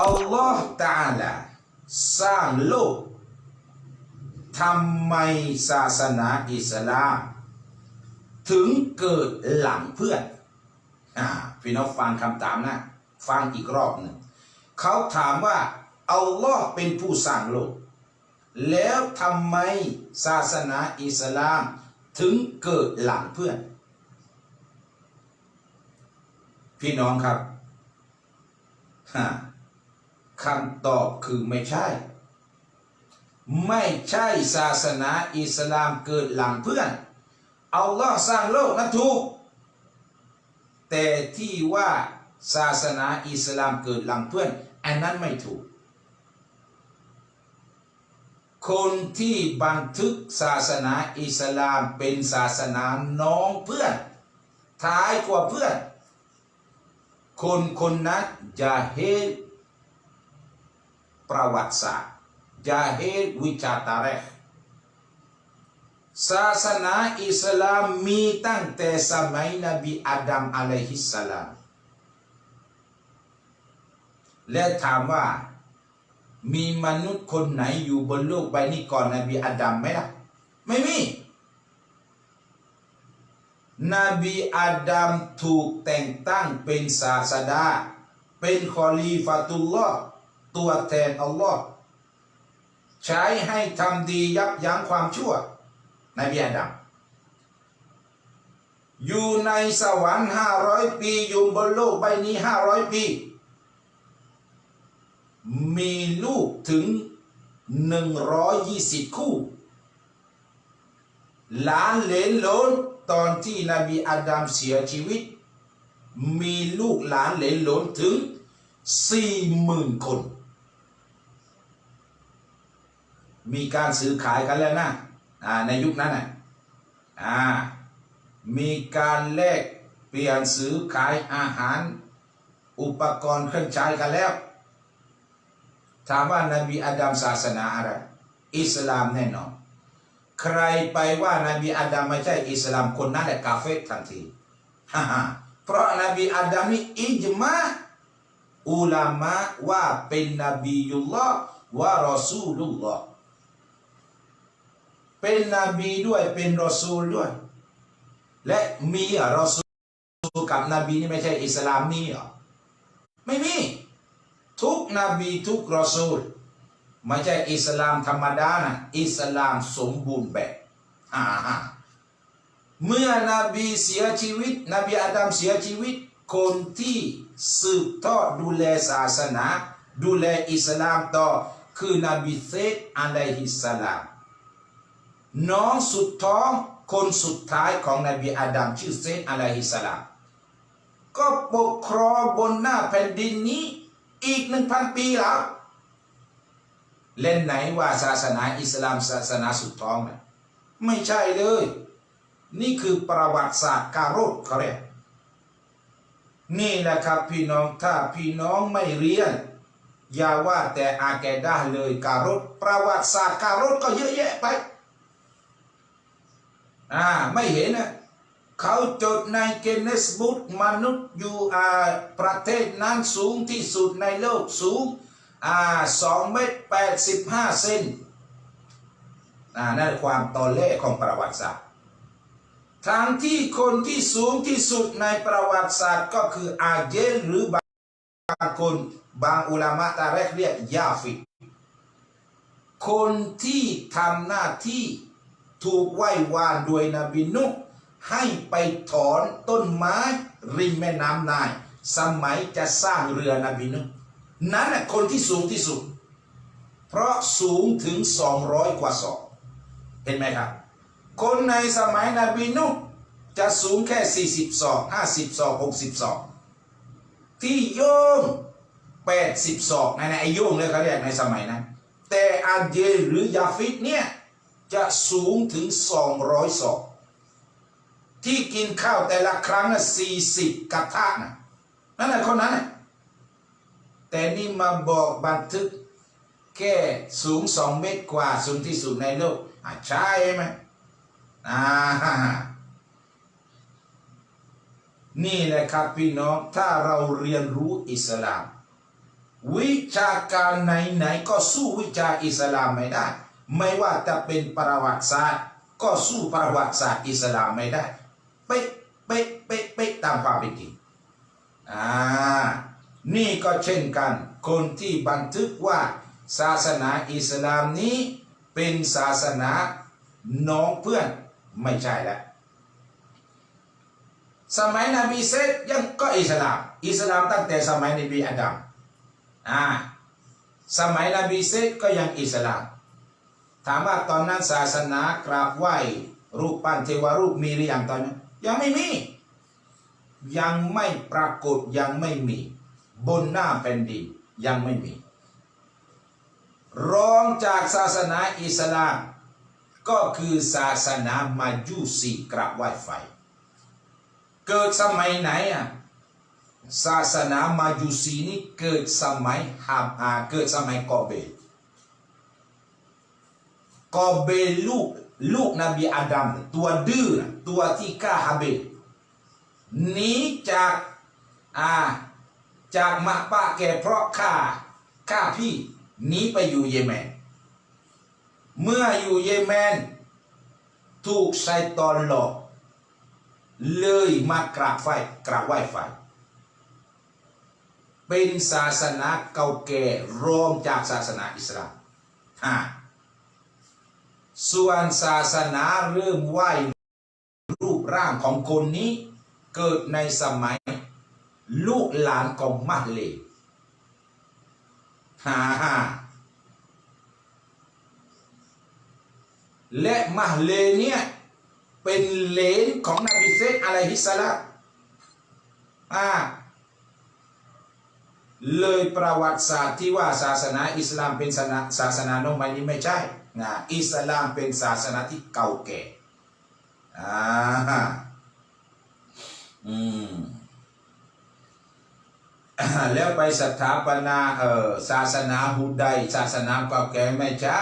อัลลอฮ์ตาลาสร้างโลกทำไมศาสนาอิสลาม ถึงเกิดหลังเพื่อนอ่าพี่น้องฟังคำถามนะ ฟังอีกรอบหนึ่งเขาถามว่าอัลลอฮ์เป็นผู้สร้างโลก แล้วทำไมศาสนาอิสลาม ถึงเกิดหลังเพื่อน พี่น้องครับฮะ คำตอบคือไม่ใช่ ไม่ใช่ศาสนาอิสลามเกิดหลังเพื่อน อัลลอฮ์สร้างโลกนะถูก แต่ที่ว่าศาสนาอิสลามเกิดหลังเพื่อน อันนั้นไม่ถูก คนที่บันทึกศาสนาอิสลามเป็นศาสนาน้องเพื่อน ท้ายกว่าเพื่อน คนคนนั้นจะเห็น ประวัติศาสตร์จะเห็นวิชาตาเรกศาสนาอิสลามมีตั้งแต่สมัยนบีอาดัมอะลัยฮิสสลาม และถามว่ามีมนุษย์คนไหนอยู่บนโลกใบนี้ก่อนนบีอาดัมไหมล่ะ ไม่มี นบีอาดัมถูกแต่งตั้งเป็นศาสดา เป็นคอลีฟาตุลลอฮ์ ตัวแทนอัลลอฮ์ใช้ให้ทำดียับยั้งความชั่วนบีอาดัมอยู่ในสวรรค์ห้าร้อยปี อยู่บนโลกใบนี้ห้าร้อยปี มีลูกถึงหนึ่งร้อยยี่สิบคู่ หลานเหลนโหลนตอนที่นบีอาดัมเสียชีวิต มีลูกหลานเหลนโหลนถึงสี่หมื่นคน มีการซื้อขายกันแล้วนะอ่าในยุคนั้นน่ะอ่ามีการแลกเปลี่ยนซื้อขายอาหาร อุปกรณ์เครื่องใช้กันแล้ว ถามว่านาบีอาดัมศาสนาอะไรอิสลามแน่นอน ใครไปว่านาบีอาดัมไม่ใช่อิสลามคนนั้นแหละกาเฟตทันทีฮ่าฮ่าเพราะนาบีอาดัมนี่อิจมาอุลามะว่าเป็นนบียุลลอฮ์วะรอซูลุลลอฮ์ เป็นนบีด้วยเป็นรอซูลด้วย และมีอะรอซูลกับนบีนี่ไม่ใช่อิสลามมีเหรอไม่มี ทุกนบีทุกรอซูลไม่ใช่อิสลามธรรมดานะอิสลามสมบูรณ์แบบอ่าเมื่อนบีเสียชีวิต นบีอาดัมเสียชีวิต คนที่สืบทอดดูแลศาสนา ดูแลอิสลามต่อคือนบีเซตอะลัยฮิสสลาม น้องสุดท้องคนสุดท้ายของนบีอาดัมชื่อเซตอะลัยฮิสลามก็ปกครองบนหน้าแผ่นดินนี้อีกหนึ่งพันปีแล้ว เล่นไหนว่าศาสนาอิสลามศาสนาสุดท้องนะไม่ใช่เลย นี่คือประวัติศาสตร์การุดเขาเรียกนี่แหละครับพี่น้องถ้าพี่น้องไม่เรียน อย่าว่าแต่อาแกดาเลยการุดประวัติศาสตร์การุดก็เยอะแยะไป อ่าไม่เห็นนะเขาจดในเกนเนสบุ๊กมนุษย์อยู่อ่าประเทศนั้นสูงที่สุดในโลกสูงอ่าสองเมตรแปดสิบห้าเซนอ่านั่นความตอนแรกของประวัติศาสตร์ทั้งที่คนที่สูงที่สุดในประวัติศาสตร์ก็คืออาเจลหรือบางคนบางอุลามะตาเรกเรียกยาฟิกคนที่ทำหน้าที่ ถูกไหว้วานโดยนบีนุให้ไปถอนต้นไม้ริมแม่น้ำนาย สมัยจะสร้างเรือนบีนุนั้นน่ะคนที่สูงที่สุด เพราะสูงถึง 200 กว่าศอกเห็นไหมครับ คนในสมัยนบีนุจะสูงแค่ 40ศอก50ศอก60ศอกที่โยง80ศอกในในไอโยงเลยเขาเรียกในสมัยนั้นแต่อาเจหรือยาฟิดเนี่ย จะสูงถึง 200ศอกที่กินข้าวแต่ละครั้งน่ะสี่สิบกระทะนะนั่นแหละคนนั้นนะแต่นี่มาบอกบันทึกแค่สูงสองเมตรกว่าสูงที่สุดในโลกอะใช่ไหมอ่านี่แหละครับพี่น้องถ้าเราเรียนรู้อิสลาม วิชาการไหนๆก็สู้วิชาอิสลามไม่ได้ ไม่ว่าจะเป็นประวัติศาสตร์ ก็สู้ประวัติศาสตร์อิสลามไม่ได้เป๊ะเป๊ะเป๊ะเป๊ะตามความเป็นจริงอ่านี่ก็เช่นกัน คนที่บันทึกว่าศาสนาอิสลามนี้เป็นศาสนาน้องเพื่อนไม่ใช่แล้วสมัยนบีเซตยังก็อิสลาม อิสลามตั้งแต่สมัยนบีอาดัมอ่าสมัยนบีเซตก็ยังอิสลาม ถามว่าตอนนั้นศาสนากราบไหว้รูปปั้นเทวรูปมีหรือยังตอนนั้นยังไม่มี ยังไม่ปรากฏยังไม่มี บนหน้าแผ่นดินยังไม่มี รองจากศาสนาอิสลาม ก็คือศาสนามาจูซีกราบไหว้ไฟ เกิดสมัยไหนอะศาสนามาจูซีนี่เกิดสมัยฮามอาเกิดสมัยกอเบ กอเบลูกลูกนบีอาดัมตัวดื้อตัวที่ฆ่าฮาเบลหนีจากอ่าจากมาป้าแกเพราะฆ่าฆ่าพี่หนีไปอยู่เยเมน เมื่ออยู่เยเมน ถูกไซตอนหลอก เลยมากราบไฟกราบไหว้ไฟ เป็นศาสนาเก่าแก่รองจากศาสนาอิสลามอ่า ส่วนศาสนาเริ่มไหว้รูปร่างของคนนี้เกิดในสมัย ลูกหลานของมะเลฮ่าฮ่าและมะเลเนี่ยเป็นเลนของนบีเซตอะลัยฮิสลามอ่าเลยประวัติศาสตร์ที่ว่าศาสนาอิสลามเป็นศาสนาศาสนาโนมันนี้ไม่ใช่ นะอิสลามเป็นศาสนาที่เก่าแก่อ่าอืมอ่าแล้วไปสถาปนาเอ่อศาสนาฮูไดศาสนาเก่าแก่ไม่ใช่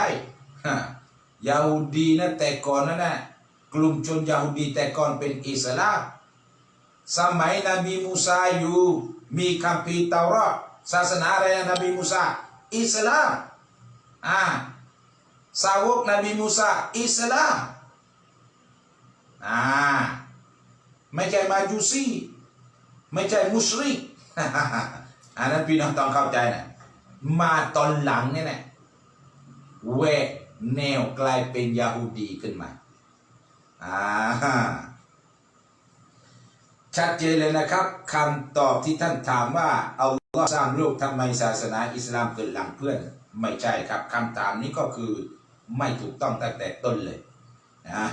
ยาฮูดีนะแต่ก่อนนั่นนะกลุ่มชนยาฮูดีแต่ก่อนเป็นอิสลามสมัยนบีมูซาอยู่มีคัมภีร์เตารอดศาสนาอะไรนบีมูซาอิสลามอ่า สาวกนบีมูซาอิสลามอ่าไม่ใช่มาจูซีไม่ใช่มุสลิมอันนั้นพี่น้องต้องเข้าใจนะมาตอนหลังเนี่ยนะแหวกแนวกลายเป็นยาฮูดีขึ้นมาอ่าชัดเจนเลยนะครับคำตอบที่ท่านถามว่าเอาก็สร้างโลกทำไมศาสนาอิสลามเกิดหลังเพื่อน ไม่ใช่ครับคำถามนี้ก็คือ ไม่ถูกต้องตั้งแต่ต้นเลยอ่า